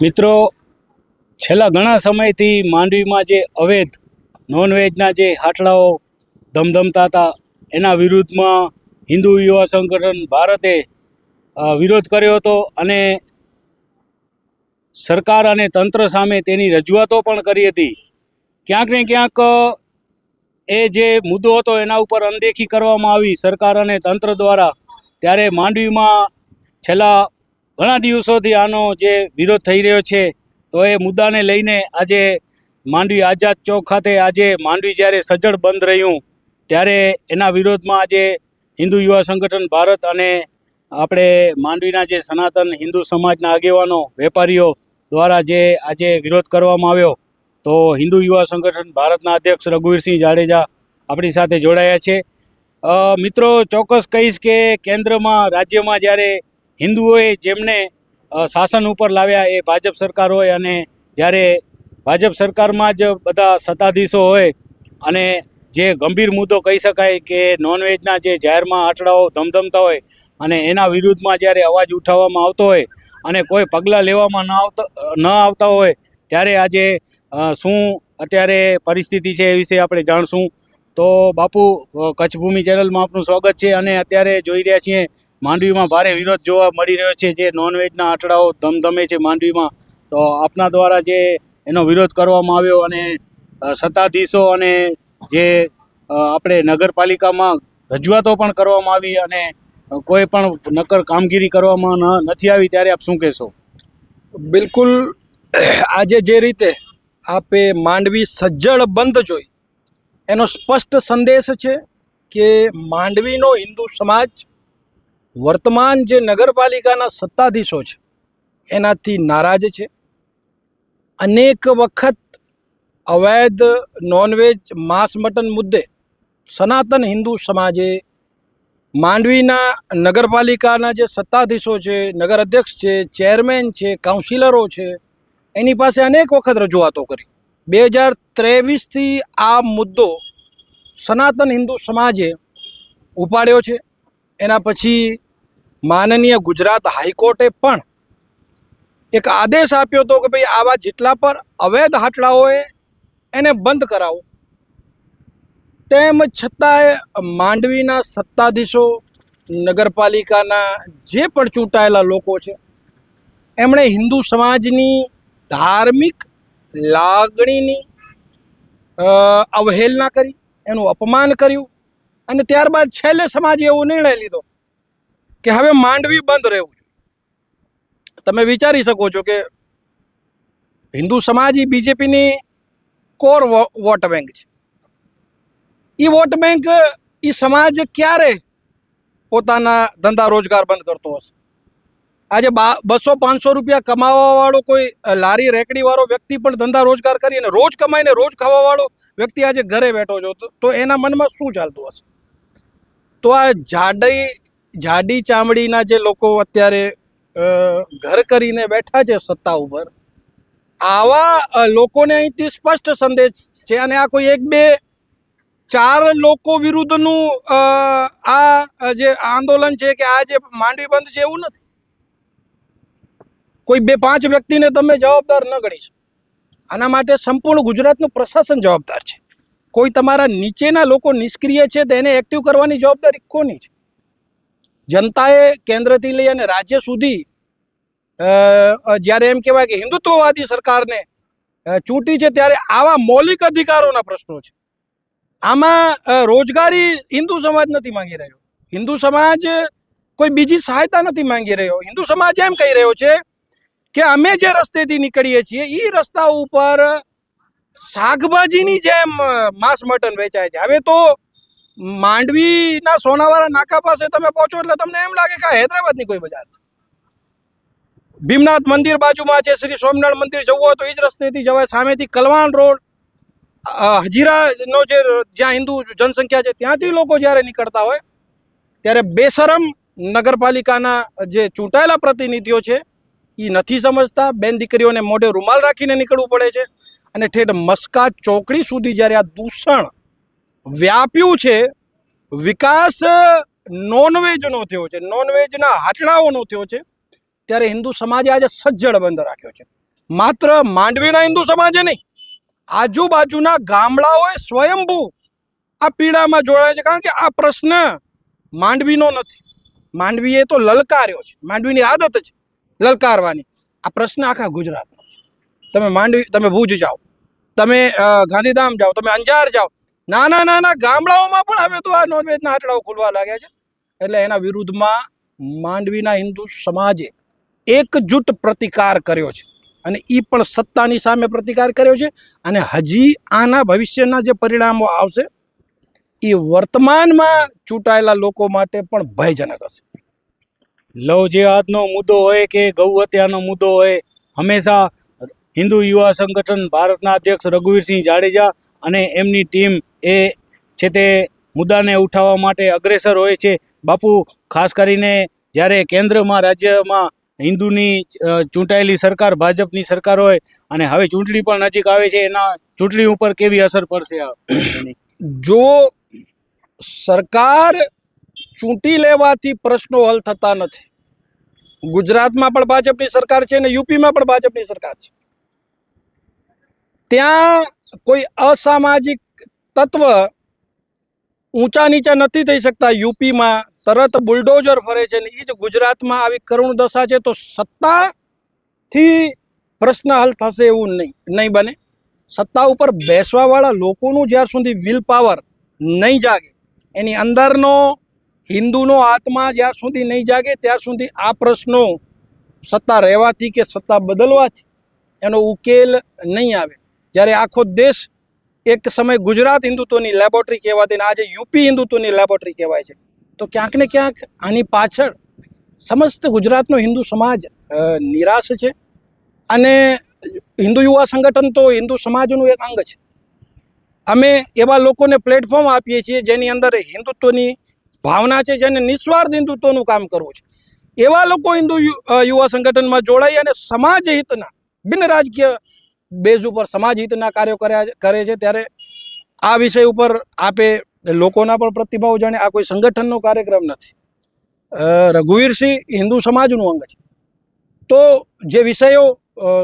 મિત્રો, છેલ્લા ઘણા સમયથી માંડવીમાં જે અવૈધ નોનવેજના જે હાટલાઓ ધમધમતા હતા, એના વિરુદ્ધમાં હિન્દુ યુવા સંગઠન ભારતે વિરોધ કર્યો હતો અને સરકાર અને તંત્ર સામે તેની રજૂઆતો પણ કરી હતી. ક્યાંક ને ક્યાંક, એ જે મુદ્દો હતો એના ઉપર અનદેખી કરવામાં આવી સરકાર અને તંત્ર દ્વારા. ત્યારે માંડવીમાં છેલ્લા ઘણા દિવસોથી આનો જે વિરોધ થઈ રહ્યો છે, તો એ મુદ્દાને લઈને આજે માંડવી આઝાદ ચોક ખાતે આજે માંડવી જ્યારે સજ્જડ બંધ રહ્યું, ત્યારે એના વિરોધમાં આજે હિન્દુ યુવા સંગઠન ભારત અને આપણે માંડવીના જે સનાતન હિન્દુ સમાજના આગેવાનો, વેપારીઓ દ્વારા જે આજે વિરોધ કરવામાં આવ્યો, તો હિન્દુ યુવા સંગઠન ભારતના અધ્યક્ષ રઘુવીરસિંહ જાડેજા આપણી સાથે જોડાયા છે. મિત્રો, ચોક્કસ કહીશ કે કેન્દ્રમાં, રાજ્યમાં જ્યારે હિન્દુઓએ જેમને શાસન ઉપર લાવ્યા એ ભાજપ સરકાર હોય અને જ્યારે ભાજપ સરકારમાં જ બધા સત્તાધીશો હોય અને જે ગંભીર મુદ્દો કહી શકાય કે નોનવેજના જે જાહેરમાં આંટડાઓ ધમધમતા હોય અને એના વિરુદ્ધમાં જ્યારે અવાજ ઉઠાવવામાં આવતો હોય અને કોઈ પગલાં લેવામાં ન આવતા ન આવતા હોય ત્યારે આજે શું અત્યારે પરિસ્થિતિ છે એ વિશે આપણે જાણશું. તો બાપુ કચ્છ ભૂમિ ચેનલમાં આપનું સ્વાગત છે અને અત્યારે જોઈ રહ્યા છીએ માંડવીમાં ભારે વિરોધ જોવા મળી રહ્યો છે. જે નોનવેજના આંટડાઓ ધમધમે છે માંડવીમાં. તો આપના દ્વારા જે એનો વિરોધ કરવામાં આવ્યો અને સત્તાધીશો અને જે આપણે નગરપાલિકામાં રજૂઆતો પણ કરવામાં આવી અને કોઈ પણ નક્કર કામગીરી કરવામાં નથી આવી, ત્યારે આપ શું કહેશો? બિલકુલ, આજે જે રીતે આપે માંડવી સજ્જડ બંધ જોઈ, એનો સ્પષ્ટ સંદેશ છે કે માંડવીનો હિન્દુ સમાજ વર્તમાન જે નગરપાલિકાના સત્તાધીશો છે, એનાથી નારાજ છે. અનેક વખત અવૈધ નોનવેજ માંસ મટન મુદ્દે સનાતન હિન્દુ સમાજે માંડવીના નગરપાલિકાના જે સત્તાધીશો છે નગર અધ્યક્ષ છે, ચેરમેન છે, કાઉન્સિલરો છે, એની પાસે અનેક વખત રજૂઆતો કરી. બે હજાર ત્રેવીસથી આ મુદ્દો સનાતન હિન્દુ સમાજે ઉપાડ્યો છે. એના પછી માનનીય ગુજરાત હાઈકોર્ટે પણ એક આદેશ આપ્યો હતો કે ભાઈ આવા જેટલા પર અવૈધ હાટલાઓએ એને બંધ કરાવો. તેમ છતાંય માંડવીના સત્તાધીશો, નગરપાલિકાના જે પણ ચૂંટાયેલા લોકો છે, એમણે હિન્દુ સમાજની ધાર્મિક લાગણીની અવહેલના કરી, એનું અપમાન કર્યું અને ત્યારબાદ છેલ્લે સમાજે એવો નિર્ણય લીધો. કે હવે માંડવી બંધ રહેવું તમે વિચારી શકો છો કે હિન્દુ સમાજ એ બીજેપીની કોર વોટ બેંક છે. એ વોટ બેંક એ સમાજ ક્યારે પોતાના ધંધા રોજગાર બંધ કરતો હશે? આજે બસો પાંચસો રૂપિયા કમાવા વાળો કોઈ લારી રેકડી વાળો વ્યક્તિ પણ ધંધા રોજગાર કરીને રોજ કમાઈને રોજ ખાવાવાળો વ્યક્તિ આજે ઘરે બેઠો છો, તો એના મનમાં શું ચાલતું હશે? તો આ જાડી જાડી ચામડીના જે લોકો અત્યારે ઘર કરીને બેઠા છે સત્તા ઉપર, આવા લોકોને અહીંથી સ્પષ્ટ સંદેશ છે અને આ કોઈ એક બે, ચાર લોકો વિરુદ્ધનું આ જે આંદોલન છે કે આ જે માંડવી બંધ છે એવું નથી. કોઈ બે પાંચ વ્યક્તિને તમે જવાબદાર ન ગણી શકો. આના માટે સંપૂર્ણ ગુજરાતનું પ્રશાસન જવાબદાર છે. કોઈ તમારા નીચેના લોકો નિષ્ક્રિય છે તેને એક્ટિવ કરવાની જવાબદારી કોની છે? જનતાએ કેન્દ્રથી લઈ અને રાજ્ય સુધી જ્યારે એમ કહેવાય કે હિન્દુત્વવાદી સરકારને ચૂંટી છે ત્યારે આવા મૌલિક અધિકારોના પ્રશ્નો છે. આમાં રોજગારી હિન્દુ સમાજ નથી માંગી રહ્યો. હિન્દુ સમાજ કોઈ બીજી સહાયતા નથી માંગી રહ્યો. હિન્દુ સમાજ એમ કહી રહ્યો છે કે અમે જે રસ્તેથી નીકળીએ છીએ એ રસ્તા ઉપર શાકભાજીની જેમ માંસ મટન વેચાય છે. હવે તો માંડવીના સોનાવાળા નાકા પાસે તમે પહોંચો એટલે તમને એમ લાગે કે હૈદરાબાદની કોઈ બજાર છે. ભીમનાથ મંદિર બાજુમાં છે, શ્રી સોમનાથ મંદિર જવું હોય તો એ જ રસ્તેથી જવાય. સામેથી કલવાણ રોડ હજીરાનો જે જ્યાં હિન્દુ જનસંખ્યા છે ત્યાંથી લોકો જ્યારે નીકળતા હોય, ત્યારે બેશરમ નગરપાલિકાના જે ચૂંટાયેલા પ્રતિનિધિઓ છે એ નથી સમજતા. બેન દીકરીઓને મોઢે રૂમાલ રાખીને નીકળવું પડે છે અને ઠેઠ મસ્કા ચોકડી સુધી જ્યારે આ દૂષણ વ્યાપ્યું છે, વિકાસ નોનવેજનો થયો છે. નોનવેજના હાટલાઓનો થયો છે. ત્યારે હિન્દુ સમાજે આજે સજ્જડ બંધ રાખ્યો છે. માત્ર માંડવીના હિન્દુ સમાજે નહીં, આજુબાજુના ગામડાઓએ સ્વયંભૂ આ પીડામાં જોડાય છે. કારણ કે આ પ્રશ્ન માંડવીનો નથી. માંડવીએ તો લલકાર્યો છે. માંડવીની આદત છે લલકારવાની. આ પ્રશ્ન આખા ગુજરાતનો છે. તમે માંડવી, તમે ભુજ જાઓ. તમે ગાંધીધામ જાઓ. તમે અંજાર જાઓ. નાના નાના ગામડાઓમાં પણ હવે તો આ નોનવેજના આંચડાઓ ખુલવા લાગ્યા છે. એટલે એના વિરુદ્ધમાં માંડવીના હિન્દુ સમાજે એકજૂટ પ્રતિકાર કર્યો છે. અને એ પણ સત્તાની સામે પ્રતિકાર કર્યો છે. અને હજી આના ભવિષ્યના જે પરિણામો આવશે એ વર્તમાનમાં ચૂંટાયેલા લોકો માટે પણ ભયજનક હશે. લવ જેહાદનો મુદ્દો હોય કે ગૌ હત્યાનો મુદ્દો હોય, હંમેશા હિન્દુ યુવા સંગઠન ભારતના અધ્યક્ષ રઘુવીરસિંહ જાડેજા અને એમની ટીમ એ છે તે મુદ્દાને ઉઠાવવા માટે અગ્રેસર હોય છે. બાપુ, ખાસ કરીને જ્યારે કેન્દ્રમાં, રાજ્યમાં હિન્દુની ચૂંટાયેલી સરકાર, ભાજપની સરકાર હોય અને હવે ચૂંટણી પણ નજીક આવે છે, એના ચૂંટણી ઉપર કેવી અસર પડશે જો સરકાર ચૂંટી લેવાથી પ્રશ્નો હલ થતા નથી. ગુજરાતમાં પણ ભાજપની સરકાર છે અને યુપીમાં પણ ભાજપની સરકાર છે. ત્યાં કોઈ અસામાજિક તત્વ ઊંચા નીચા નથી થઈ શકતા. યુપીમાં તરત બુલડોઝર ફરે છે ને એ જ ગુજરાતમાં આવી કરુણ દશા છે તો સત્તાથી પ્રશ્ન હલ થશે એવું નહીં નહીં બને. સત્તા ઉપર બેસવાવાળા લોકોનું જ્યાં સુધી વિલ પાવર નહીં જાગે, એની અંદરનો હિન્દુનો આત્મા જ્યાં સુધી નહીં જાગે ત્યાં સુધી આ પ્રશ્નો સત્તા રહેવાથી કે સત્તા બદલવાથી એનો ઉકેલ નહીં આવે. જ્યારે આખો દેશ એક સમય ગુજરાત હિન્દુત્વની લેબોરેટરી કહેવાતી આજે યુપી હિન્દુત્વની લેબોરેટરી કહેવાય છે. તો ક્યાંક ને ક્યાંક આની પાછળ સમસ્ત ગુજરાતનો હિન્દુ સમાજ નિરાશ છે અને હિન્દુ યુવા સંગઠન તો હિન્દુ સમાજનું એક અંગ છે. અમે એવા લોકોને પ્લેટફોર્મ આપીએ છીએ જેની અંદર હિન્દુત્વની ભાવના છે, જેને નિસ્વાર્થ હિન્દુત્વનું કામ કરવું છે. એવા લોકો હિન્દુ યુવા સંગઠનમાં જોડાઈ અને સમાજ હિતના બિન રાજકીય બેઝ ઉપર સમાજ હિતના કાર્યો કર્યા કરે છે, ત્યારે આ વિષય ઉપર આપે લોકોના પણ પ્રતિભાવ જાણે આ કોઈ સંગઠનનો કાર્યક્રમ નથી. રઘુવીરસિંહ હિન્દુ સમાજનું અંગ છે. તો જે વિષયો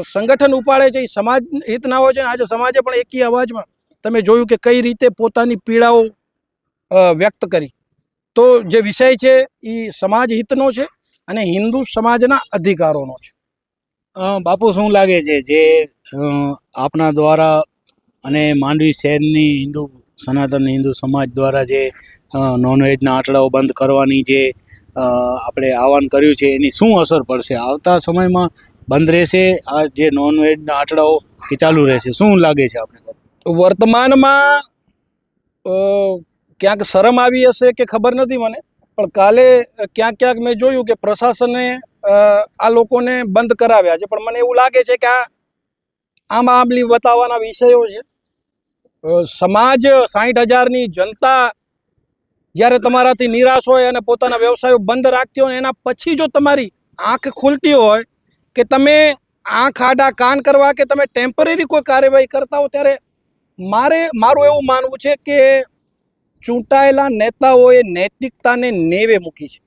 સંગઠન ઉપાડે છે, એ સમાજ હિતના હોય છે આજે સમાજે પણ એકી અવાજમાં તમે જોયું કે કઈ રીતે પોતાની પીડાઓ વ્યક્ત કરી. તો જે વિષય છે, એ સમાજ હિતનો છે, અને હિન્દુ સમાજના અધિકારોનો છે. બાપુ શું લાગે છે, જે આપના દ્વારા અને માંડવી શહેરની હિન્દુ, સનાતન હિન્દુ સમાજ દ્વારા જે નોનવેજના આંટડાઓ બંધ કરવાની જે આપણે આહવાન કર્યું છે, એની શું અસર પડશે? આવતા સમયમાં બંધ રહેશે, આ જે નોનવેજના આંટડાઓ કે ચાલુ રહેશે. શું લાગે છે આપણે વર્તમાનમાં ક્યાંક શરમ આવી હશે કે ખબર નથી મને, પણ કાલે ક્યાંક ક્યાંક મેં જોયું કે પ્રશાસને આ લોકોને બંધ કરાવ્યા છે. પણ મને એવું લાગે છે કે આ આમ આંબલી બતાવવાના વિષયો છે. સમાજ સાઠ હજારની જનતા જ્યારે તમારાથી નિરાશ હોય અને પોતાના વ્યવસાયો બંધ રાખતી હોય એના પછી જો તમારી આંખ ખુલતી હોય કે તમે આંખ આડા કાન કરવા કે તમે ટેમ્પરરી કોઈ કાર્યવાહી કરતા હો ત્યારે મારે, મારું એવું માનવું છે કે ચૂંટાયેલા નેતાઓએ નૈતિકતાને નેવે મૂકી છે.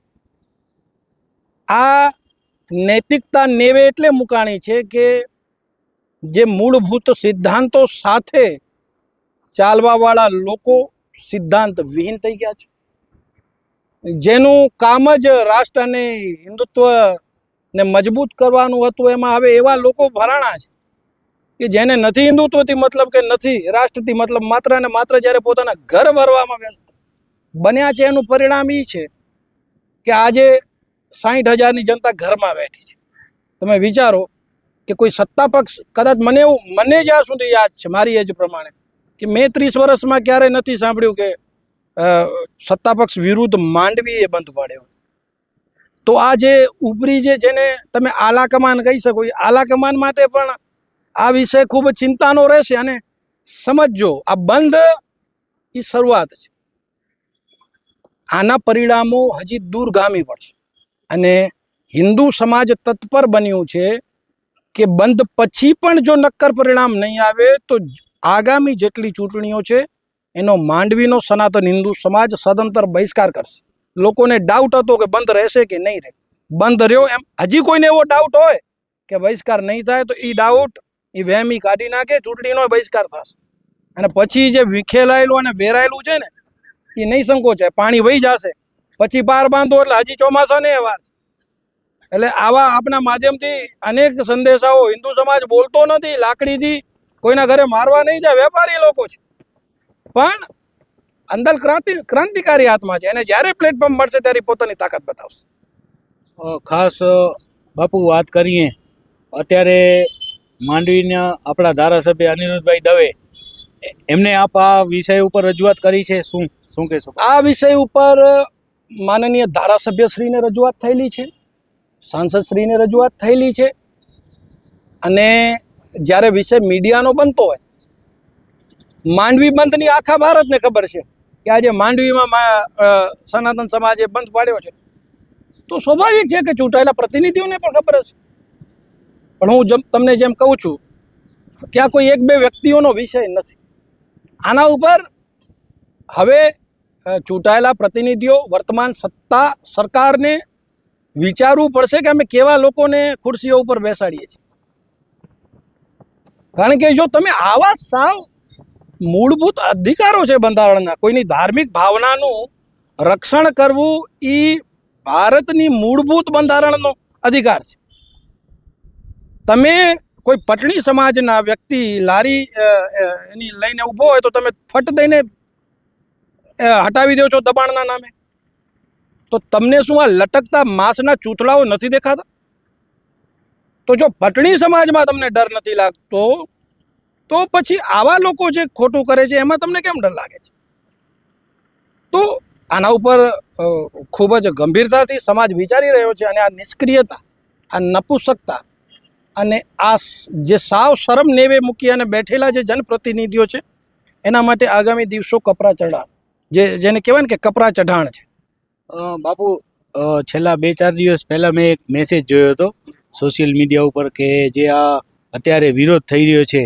આ નૈતિકતા નેવે એટલે મુકાણી છે કે જે મૂળભૂત સિદ્ધાંતો સાથે ચાલવાવાળા લોકો સિદ્ધાંત વિહીન થઈ ગયા છે. જેનું કામ જ રાષ્ટ્ર અને હિન્દુત્વને મજબૂત કરવાનું હતું, એમાં હવે એવા લોકો ભરાણા છે કે જેને નથી હિન્દુત્વથી મતલબ કે નથી રાષ્ટ્રથી મતલબ માત્ર ને માત્ર જ્યારે પોતાના ઘર ભરવામાં વ્યસ્ત બન્યા છે, એનું પરિણામ એ છે કે આજે સાઠ હજારની જનતા ઘરમાં બેઠી છે. તમે વિચારો કે કોઈ સત્તા પક્ષ કદાચ મને એવું, મને જ્યાં સુધી યાદ છે, મારી એજ પ્રમાણે, કે મેં ત્રીસ વર્ષમાં ક્યારેય નથી સાંભળ્યું કે સત્તા પક્ષ વિરુદ્ધ માંડવીએ બંધ પાડ્યો. તો આ જે ઉપરી જે જેને તમે આલા કમાન કહી શકો, એ આલા કમાન માટે પણ આ વિષય ખૂબ ચિંતાનો રહેશે અને સમજજો, આ બંધ એ શરૂઆત છે. આના પરિણામો હજી દૂરગામી પડશે. અને હિન્દુ સમાજ તત્પર બન્યું છે કે બંધ પછી પણ જો નક્કર પરિણામ નહીં આવે તો આગામી જેટલી ચૂંટણીઓ છે, એનો માંડવીનો સનાતન હિન્દુ સમાજ સદંતર બહિષ્કાર કરશે. લોકોને ડાઉટ હતો કે બંધ રહેશે કે નહીં રહે. બંધ રહ્યો એમ હજી કોઈને એવો ડાઉટ હોય કે બહિષ્કાર નહીં થાય તો એ ડાઉટ એ વહેમી કાઢી નાખે, ચૂંટણીનો બહિષ્કાર થશે. અને પછી જે વિખેલાયેલું અને વેરાયેલું છે ને એ નહીં સંકોચાય પાણી વહી જશે. પછી પાર બાંધો એટલે હજી ચોમાસાને નહીં વાર. એટલે આવા આપના માધ્યમથી અનેક સંદેશાઓ હિન્દુ સમાજ બોલતો નથી લાકડીથી કોઈના ઘરે મારવા નહીં જાય વેપારી લોકો છે. પણ અંદર ક્રાંતિ ક્રાંતિકારી આત્મા છે અને જ્યારે પ્લેટફોર્મ મળશે ત્યારે પોતાની તાકાત બતાવશે. ખાસ બાપુ વાત કરીએ અત્યારે માંડવીના આપણા ધારાસભ્ય અનિરુદ્ધભાઈ દવે એમને આપ આ વિષય ઉપર રજૂઆત કરી છે શું શું કહેશો? આ વિષય ઉપર માનનીય ધારાસભ્યશ્રીને રજૂઆત થયેલી છે. સાંસદશ્રીને રજૂઆત થયેલી છે. અને જ્યારે વિષય મીડિયાનો બનતો હોય, માંડવી બંધની આખા ભારતને ખબર છે કે આજે માંડવીમાં સનાતન સમાજે બંધ પાડ્યો છે. તો સ્વાભાવિક છે કે ચૂંટાયેલા પ્રતિનિધિઓને પણ ખબર હશે. પણ હું તમને જેમ કહું છું કે આ કોઈ એક બે વ્યક્તિઓનો વિષય નથી. આના ઉપર હવે ચૂંટાયેલા પ્રતિનિધિઓ વર્તમાન સત્તા સરકારને વિચારવું પડશે કે અમે કેવા લોકોને ખુરશીઓ ઉપર બેસાડીએ છીએ. કારણ કે જો તમે આવા સાવ મૂળભૂત અધિકારો છે બંધારણના, કોઈની ધાર્મિક ભાવનાનું રક્ષણ કરવું એ ભારતની મૂળભૂત બંધારણનો અધિકાર છે. તમે કોઈ પટણી સમાજના વ્યક્તિ લારી એની લઈને ઊભો હોય તો તમે ફટ દઈને હટાવી દો છો દબાણના નામે. તો તમને શું આ લટકતા માંસના ચૂથલાઓ નથી દેખાતા? તો જો પટણી સમાજમાં તમને ડર નથી લાગતો, તો પછી આવા લોકો જે ખોટું કરે છે, એમાં તમને કેમ ડર લાગે છે? તો આના ઉપર ખૂબ જ ગંભીરતાથી સમાજ વિચારી રહ્યો છે અને આ નિષ્ક્રિયતા, આ નપુસકતા અને આ જે સાવ શરમ નેવે મૂકી અને બેઠેલા જે જનપ્રતિનિધિઓ છે, એના માટે આગામી દિવસો કપરા ચઢાણ, જે, જેને કહેવાય ને કે કપરા ચઢાણ છે. બાપુ છેલ્લા બે ચાર દિવસ પહેલાં મેં એક મેસેજ જોયો હતો સોશિયલ મીડિયા ઉપર કે જે આ અત્યારે વિરોધ થઈ રહ્યો છે.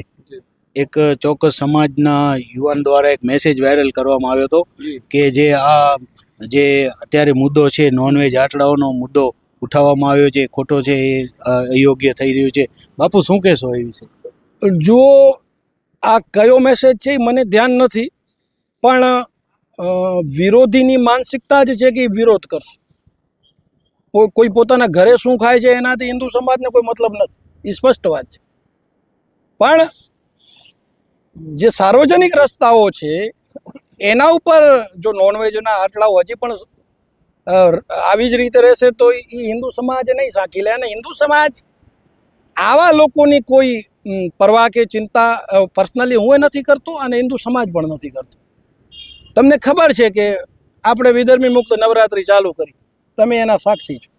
એક ચોક્કસ સમાજના યુવાન દ્વારા એક મેસેજ વાયરલ કરવામાં આવ્યો હતો કે જે આ જે અત્યારે મુદ્દો છે નોનવેજ આટડાઓનો મુદ્દો ઉઠાવવામાં આવ્યો છે ખોટો છે એ અયોગ્ય થઈ રહ્યું છે. બાપુ શું કહેશો એ વિશે? જો આ કયો મેસેજ છે એ મને ધ્યાન નથી પણ વિરોધીની માનસિકતા જ છે કે વિરોધ કરશે. કોઈ પોતાના ઘરે શું ખાય છે એનાથી હિન્દુ સમાજને કોઈ મતલબ નથી. એ સ્પષ્ટ વાત છે. પણ જે સાર્વજનિક રસ્તાઓ છે, એના ઉપર જો નોનવેજના આટલાઓ હજી પણ આવી જ રીતે રહેશે તો એ હિન્દુ સમાજ નહીં સાંકી લે. અને હિન્દુ સમાજ આવા લોકોની કોઈ પરવા કે ચિંતા પર્સનલી હું એ નથી કરતો અને હિન્દુ સમાજ પણ નથી કરતો. તમને ખબર છે કે આપણે વિધર્મી મુક્ત નવરાત્રિ ચાલુ કરી. તમે એના સાક્ષી છો.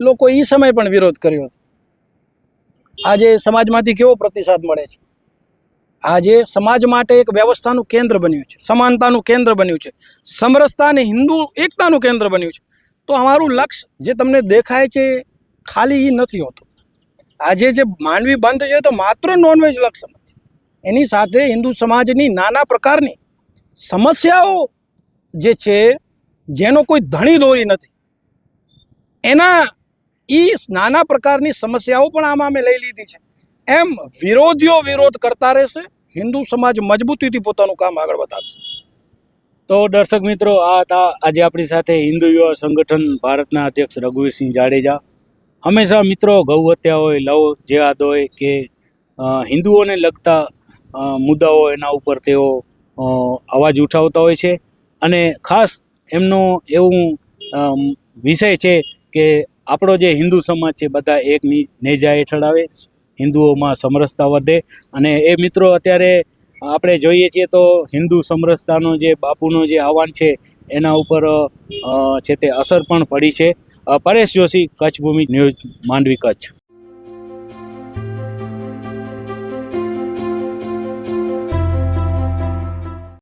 લોકો એ સમય પણ વિરોધ કર્યો હતો. આજે સમાજમાંથી કેવો પ્રતિસાદ મળે છે? આજે સમાજ માટે એક વ્યવસ્થાનું કેન્દ્ર બન્યું છે. સમાનતાનું કેન્દ્ર બન્યું છે. સમરસતા અને હિન્દુ એકતાનું કેન્દ્ર બન્યું છે. તો અમારું લક્ષ્ય જે તમને દેખાય છે ખાલી એ નથી હોતું. આજે જે માનવી બંધ છે તો માત્ર નોનવેજ લક્ષ્ય એની સાથે હિન્દુ સમાજની નાના પ્રકારની સમસ્યાઓ જે છે, જેનો કોઈ ધણી દોરી નથી. એના એ નાના પ્રકારની સમસ્યાઓ પણ આમાં અમે લઈ લીધી છે. એમ વિરોધીઓ વિરોધ કરતા રહેશે, હિન્દુ સમાજ મજબૂતીથી પોતાનું કામ આગળ વધારશે. તો દર્શક મિત્રો, આ હતા આજે આપણી સાથે હિન્દુ યુવા સંગઠન ભારતના અધ્યક્ષ રઘુવીરસિંહ જાડેજા. હંમેશા મિત્રો ગૌ હત્યા હોય, લવ જેહાદ હોય કે હિન્દુઓને લગતા મુદ્દાઓ એના ઉપર તેઓ અવાજ ઉઠાવતા હોય છે. અને ખાસ એમનો એવું વિષય છે કે આપણો જે હિન્દુ સમાજ છે બધા એક નેજા હેઠળ આવે, હિન્દુઓમાં સમરસતા વધે. અને એ મિત્રો અત્યારે આપણે જોઈએ છીએ તો હિન્દુ સમરસતાનો જે બાપુનો જે આહવાન છે, એના ઉપર છે તે અસર પણ પડી છે. પરેશ જોશી કચ્છ ભૂમિ ન્યૂઝ, માંડવી કચ્છ.